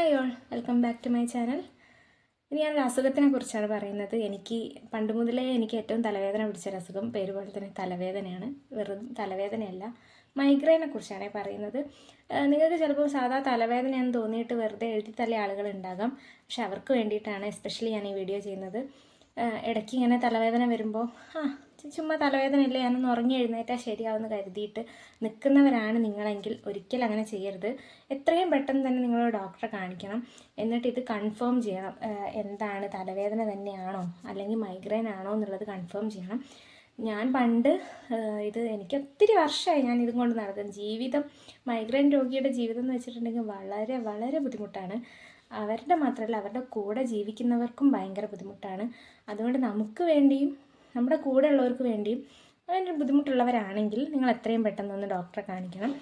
Hi all welcome back to my channel ഇനി ഞാൻ ഒരു അസുഖത്തിനെ കുറിച്ചാണ് പറയുന്നത്. എനിക്ക് പണ്ട് മുതലേ എനിക്ക് ഏറ്റവും തലവേദന പിടിച്ച ഒരു അസുഖം പേര് പോലെ തന്നെ തലവേദനയാണ്. വെറും തലവേദനയല്ല മൈഗ്രെയിനെ കുറിച്ചാണ് പറയുന്നത്. നിങ്ങൾക്ക് ചിലപ്പോൾ സാധാ തലവേദനയാണെന്ന് തോന്നിയിട്ട് വെറുതെ എഴുതി തള്ളിയ ആളുകളുണ്ടാകാം പക്ഷെ അവർക്ക് വേണ്ടിയിട്ടാണ് എസ്പെഷ്യലി ഞാൻ ഈ വീഡിയോ ചെയ്യുന്നത്. ഇടയ്ക്ക് ഇങ്ങനെ തലവേദന വരുമ്പോൾ ആ ചുമ്മാ തലവേദന ഇല്ല ഞാനൊന്ന് ഉറങ്ങി എഴുന്നേറ്റാൽ ശരിയാവുമെന്ന് കരുതിയിട്ട് നിൽക്കുന്നവരാണ് നിങ്ങളെങ്കിൽ ഒരിക്കലും അങ്ങനെ ചെയ്യരുത്. എത്രയും പെട്ടെന്ന് തന്നെ നിങ്ങൾ ഡോക്ടറെ കാണിക്കണം. എന്നിട്ട് ഇത് കൺഫേം ചെയ്യണം. എന്താണ് തലവേദന തന്നെയാണോ? അല്ലെങ്കിൽ മൈഗ്രെയിൻ ആണോ എന്നുള്ളത് കൺഫേം ചെയ്യണം. ഞാൻ പണ്ട് ഇത് എനിക്ക് ഒത്തിരി വർഷമായി ഞാൻ ഇതും കൊണ്ട് നടക്കുന്നത് ജീവിതം മൈഗ്രെയിൻ രോഗിയുടെ ജീവിതം എന്ന് വെച്ചിട്ടുണ്ടെങ്കിൽ വളരെ വളരെ ബുദ്ധിമുട്ടാണ്. അവരുടെ മാത്രമല്ല അവരുടെ കൂടെ ജീവിക്കുന്നവർക്കും ഭയങ്കര ബുദ്ധിമുട്ടാണ്. അതുകൊണ്ട് നമുക്ക് വേണ്ടിയും നമ്മുടെ കൂടെ ഉള്ളവർക്ക് വേണ്ടിയും അങ്ങനെ ബുദ്ധിമുട്ടുള്ളവരാണെങ്കിൽ നിങ്ങൾ എത്രയും പെട്ടെന്ന് ഒന്ന് ഡോക്ടറെ കാണിക്കണം.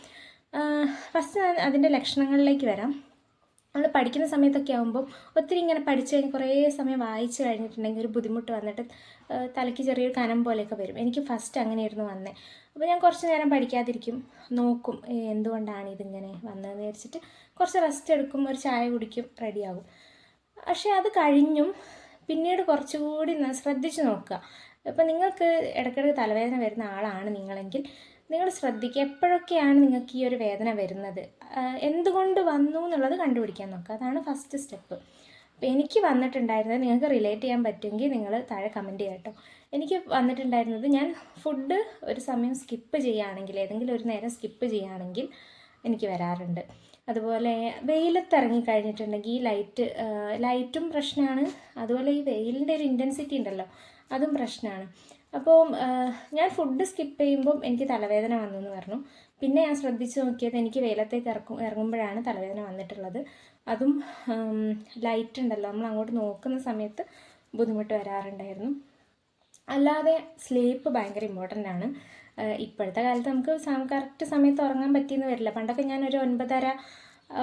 ഫസ്റ്റ് അതിന്റെ ലക്ഷണങ്ങളിലേക്ക് വരാം. നമ്മൾ പഠിക്കുന്ന സമയത്തൊക്കെ ആകുമ്പോൾ ഒത്തിരി ഇങ്ങനെ പഠിച്ച് കഴിഞ്ഞ് കുറേ സമയം വായിച്ച് കഴിഞ്ഞിട്ടുണ്ടെങ്കിൽ ഒരു ബുദ്ധിമുട്ട് വന്നിട്ട് തലയ്ക്ക് ചെറിയൊരു കനം പോലെയൊക്കെ വരും. എനിക്ക് ഫസ്റ്റ് അങ്ങനെയായിരുന്നു വന്നത് അപ്പോൾ ഞാൻ കുറച്ച് നേരം പഠിക്കാതിരിക്കും നോക്കും എന്തുകൊണ്ടാണ് ഇതിങ്ങനെ വന്നതെന്ന് വിചാരിച്ചിട്ട് കുറച്ച് റെസ്റ്റ് എടുക്കും ഒരു ചായ കുടിക്കും റെഡിയാകും പക്ഷേ അത് കഴിഞ്ഞും പിന്നീട് കുറച്ചുകൂടി ശ്രദ്ധിച്ച് നോക്കുക. ഇപ്പം നിങ്ങൾക്ക് ഇടയ്ക്കിടയ്ക്ക് തലവേദന വരുന്ന ആളാണ് നിങ്ങളെങ്കിൽ നിങ്ങൾ ശ്രദ്ധിക്കുക. എപ്പോഴൊക്കെയാണ് നിങ്ങൾക്ക് ഈ ഒരു വേദന വരുന്നത്? എന്തുകൊണ്ട് വന്നു എന്നുള്ളത് കണ്ടുപിടിക്കാൻ നോക്കുക. അതാണ് ഫസ്റ്റ് സ്റ്റെപ്പ് അപ്പോൾ എനിക്ക് വന്നിട്ടുണ്ടായിരുന്നത് നിങ്ങൾക്ക് റിലേറ്റ് ചെയ്യാൻ പറ്റുമെങ്കിൽ നിങ്ങൾ താഴെ കമന്റ് ചെയ്യാം കേട്ടോ. എനിക്ക് വന്നിട്ടുണ്ടായിരുന്നത് ഞാൻ ഫുഡ് ഒരു സമയം സ്കിപ്പ് ചെയ്യുകയാണെങ്കിൽ ഏതെങ്കിലും ഒരു നേരം സ്കിപ്പ് ചെയ്യുകയാണെങ്കിൽ എനിക്ക് വരാറുണ്ട്. അതുപോലെ വെയിലത്ത് ഇറങ്ങി കഴിഞ്ഞിട്ടുണ്ടെങ്കിൽ ഈ ലൈറ്റ് ലൈറ്റും പ്രശ്നമാണ്. അതുപോലെ ഈ വെയിലിന്റെ ഒരു ഇന്റൻസിറ്റി ഉണ്ടല്ലോ അതും പ്രശ്നമാണ്. അപ്പോൾ ഞാൻ ഫുഡ് സ്കിപ്പ് ചെയ്യുമ്പം എനിക്ക് തലവേദന വന്നു എന്ന് പറഞ്ഞു. പിന്നെ ഞാൻ ശ്രദ്ധിച്ച് നോക്കിയത് എനിക്ക് വെയിലത്തേക്ക് ഇറക്കും ഇറങ്ങുമ്പോഴാണ് തലവേദന വന്നിട്ടുള്ളത്. അതും ലൈറ്റ് ഉണ്ടല്ലോ നമ്മൾ അങ്ങോട്ട് നോക്കുന്ന സമയത്ത് ബുദ്ധിമുട്ട് വരാറുണ്ടായിരുന്നു. അല്ലാതെ സ്ലീപ്പ് ഭയങ്കര ഇമ്പോർട്ടന്റ് ആണ്. ഇപ്പോഴത്തെ കാലത്ത് നമുക്ക് കറക്റ്റ് സമയത്ത് ഉറങ്ങാൻ പറ്റിയെന്ന് വരില്ല. പണ്ടൊക്കെ ഞാൻ ഒരു ഒൻപതര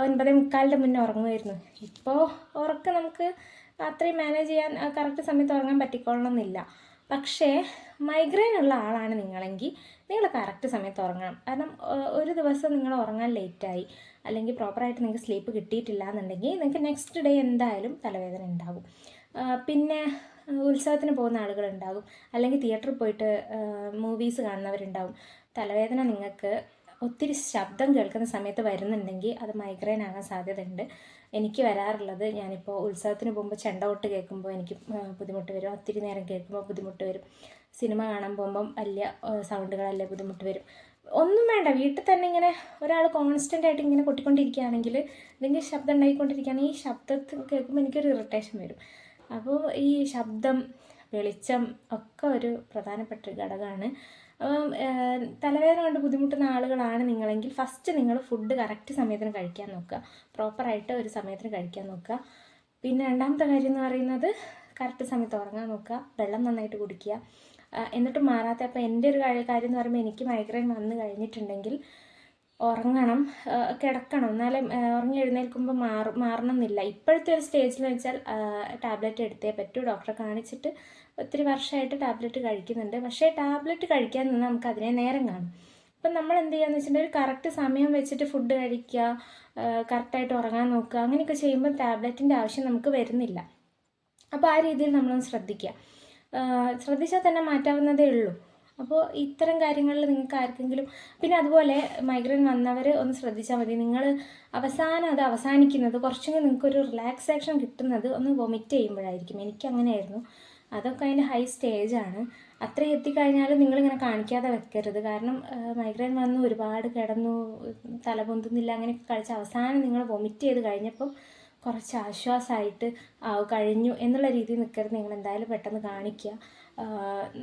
ഒൻപതേ മുക്കാലിന്റെ മുന്നേ ഉറങ്ങുമായിരുന്നു. ഇപ്പോൾ ഉറക്കം നമുക്ക് അത്രയും മാനേജ് ചെയ്യാൻ കറക്റ്റ് സമയത്ത് ഉറങ്ങാൻ പറ്റിക്കൊള്ളണമെന്നില്ല. പക്ഷേ മൈഗ്രെയിൻ ഉള്ള ആളാണ് നിങ്ങളെങ്കിൽ നിങ്ങൾ കറക്റ്റ് സമയത്ത് ഉറങ്ങണം. കാരണം ഒരു ദിവസം നിങ്ങൾ ഉറങ്ങാൻ ലേറ്റായി അല്ലെങ്കിൽ പ്രോപ്പറായിട്ട് നിങ്ങൾക്ക് സ്ലീപ്പ് കിട്ടിയിട്ടില്ല എന്നുണ്ടെങ്കിൽ നിങ്ങൾക്ക് നെക്സ്റ്റ് ഡേ എന്തായാലും തലവേദന ഉണ്ടാകും. പിന്നെ ഉത്സവത്തിന് പോകുന്ന ആളുകളുണ്ടാകും അല്ലെങ്കിൽ തിയേറ്ററിൽ പോയിട്ട് മൂവീസ് കാണുന്നവരുണ്ടാകും. തലവേദന നിങ്ങൾക്ക് ഒത്തിരി ശബ്ദം കേൾക്കുന്ന സമയത്ത് വരുന്നുണ്ടെങ്കിൽ അത് മൈഗ്രെയിൻ ആകാൻ സാധ്യതയുണ്ട്. എനിക്ക് വരാറുള്ളത് ഞാനിപ്പോൾ ഉത്സവത്തിന് പോകുമ്പോൾ ചെണ്ട ചെണ്ടകൊട്ട് കേൾക്കുമ്പോൾ എനിക്ക് ബുദ്ധിമുട്ട് വരും. ഒത്തിരി നേരം കേൾക്കുമ്പോൾ ബുദ്ധിമുട്ട് വരും. സിനിമ കാണാൻ പോകുമ്പം വലിയ സൗണ്ടുകളല്ലേ ബുദ്ധിമുട്ട് വരും. ഒന്നും വേണ്ട. വീട്ടിൽ തന്നെ ഇങ്ങനെ ഒരാൾ കോൺസ്റ്റന്റ് ആയിട്ട് ഇങ്ങനെ കൊട്ടിക്കൊണ്ടിരിക്കുകയാണെങ്കിൽ അല്ലെങ്കിൽ ശബ്ദം ഉണ്ടായിക്കൊണ്ടിരിക്കുകയാണെങ്കിൽ ഈ ശബ്ദത്തിൽ കേൾക്കുമ്പോൾ എനിക്കൊരു ഇറിറ്റേഷൻ വരും. അപ്പോൾ ഈ ശബ്ദം വെളിച്ചം ഒക്കെ ഒരു പ്രധാനപ്പെട്ട ഘടകമാണ്. അപ്പം തലവേദന കൊണ്ട് ബുദ്ധിമുട്ടുന്ന ആളുകളാണ് നിങ്ങളെങ്കിൽ ഫസ്റ്റ് നിങ്ങൾ ഫുഡ് കറക്റ്റ് സമയത്തിന് കഴിക്കാൻ നോക്കുക. പ്രോപ്പറായിട്ട് ഒരു സമയത്തിന് കഴിക്കാൻ നോക്കുക. പിന്നെ രണ്ടാമത്തെ കാര്യം എന്ന് പറയുന്നത് കറക്റ്റ് സമയത്ത് ഉറങ്ങാൻ നോക്കുക. വെള്ളം നന്നായിട്ട് കുടിക്കുക. എന്നിട്ട് മാറാത്ത അപ്പോൾ എന്റെ ഒരു കാര്യ- എന്ന് പറയുമ്പോൾ എനിക്ക് മൈഗ്രെയിൻ വന്നു കഴിഞ്ഞിട്ടുണ്ടെങ്കിൽ ഉറങ്ങണം കിടക്കണം. എന്നാലേ ഉറങ്ങി എഴുന്നേൽക്കുമ്പോൾ മാറും മാറണം എന്നില്ല ഇപ്പോഴത്തെ ഒരു സ്റ്റേജിൽ വെച്ചാൽ ടാബ്ലറ്റ് എടുത്തേ പറ്റൂ. ഡോക്ടറെ കാണിച്ചിട്ട് ഒത്തിരി വർഷമായിട്ട് ടാബ്ലറ്റ് കഴിക്കുന്നുണ്ട്. പക്ഷേ ടാബ്ലറ്റ് കഴിക്കാൻ നിന്ന് നമുക്ക് അതിനെ നേരം കാണും. അപ്പം നമ്മൾ എന്ത് ചെയ്യാന്ന് വെച്ചിട്ടുണ്ടെങ്കിൽ ഒരു കറക്റ്റ് സമയം വെച്ചിട്ട് ഫുഡ് കഴിക്കുക കറക്റ്റായിട്ട് ഉറങ്ങാൻ നോക്കുക അങ്ങനെയൊക്കെ ചെയ്യുമ്പോൾ ടാബ്ലറ്റിന്റെ ആവശ്യം നമുക്ക് വരുന്നില്ല. അപ്പോൾ ആ രീതിയിൽ നമ്മളൊന്ന് ശ്രദ്ധിക്കുക. ശ്രദ്ധിച്ചാൽ തന്നെ മാറ്റാവുന്നതേ ഉള്ളൂ. അപ്പോൾ ഇത്തരം കാര്യങ്ങളിൽ നിങ്ങൾക്ക് ആർക്കെങ്കിലും പിന്നെ അതുപോലെ മൈഗ്രെയിൻ വന്നവർ ഒന്ന് ശ്രദ്ധിച്ചാൽ മതി. നിങ്ങൾ അവസാനം അത് അവസാനിക്കുന്നത് കുറച്ചുകൂടി നിങ്ങൾക്കൊരു റിലാക്സേഷൻ കിട്ടുന്നത് ഒന്ന് വൊമിറ്റ് ചെയ്യുമ്പോഴായിരിക്കും. എനിക്ക് അങ്ങനെയായിരുന്നു. അതൊക്കെ അതിന്റെ ഹൈ സ്റ്റേജാണ് അത്രയും എത്തിക്കഴിഞ്ഞാലും നിങ്ങളിങ്ങനെ കാണിക്കാതെ വെക്കരുത്. കാരണം മൈഗ്രെയിൻ വന്നു ഒരുപാട് കിടന്നു തല പൊന്തുന്നില്ല അങ്ങനെയൊക്കെ കഴിച്ച് അവസാനം നിങ്ങൾ വൊമിറ്റ് ചെയ്ത് കഴിഞ്ഞപ്പം കുറച്ച് ആശ്വാസമായിട്ട് കഴിഞ്ഞു എന്നുള്ള രീതിയിൽ നിൽക്കരുത് നിങ്ങൾ എന്തായാലും പെട്ടെന്ന് കാണിക്കുക.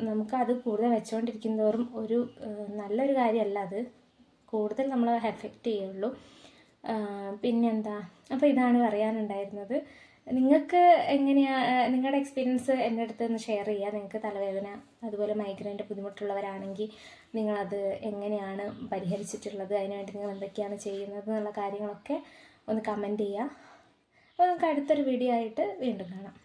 നമുക്കത് കൂടുതൽ വെച്ചുകൊണ്ടിരിക്കുന്നതോറും ഒരു നല്ലൊരു കാര്യമല്ല അത്. കൂടുതൽ നമ്മൾ എഫക്റ്റ് ചെയ്യുള്ളൂ. പിന്നെന്താ? അപ്പോൾ ഇതാണ് പറയാനുണ്ടായിരുന്നത്. നിങ്ങൾക്ക് എങ്ങനെയാണ് നിങ്ങളുടെ എക്സ്പീരിയൻസ് എന്റെ അടുത്ത് ഒന്ന് ഷെയർ ചെയ്യുക നിങ്ങൾക്ക് തലവേദന അതുപോലെ മൈഗ്രൈന്റെ ബുദ്ധിമുട്ടുള്ളവരാണെങ്കിൽ നിങ്ങളത് എങ്ങനെയാണ് പരിഹരിച്ചിട്ടുള്ളത്? അതിനുവേണ്ടി നിങ്ങൾ എന്തൊക്കെയാണ് ചെയ്യുന്നത് എന്നുള്ള കാര്യങ്ങളൊക്കെ ഒന്ന് കമന്റ് ചെയ്യുക അപ്പോൾ നമുക്ക് അടുത്തൊരു വീഡിയോ ആയിട്ട് വീണ്ടും കാണാം.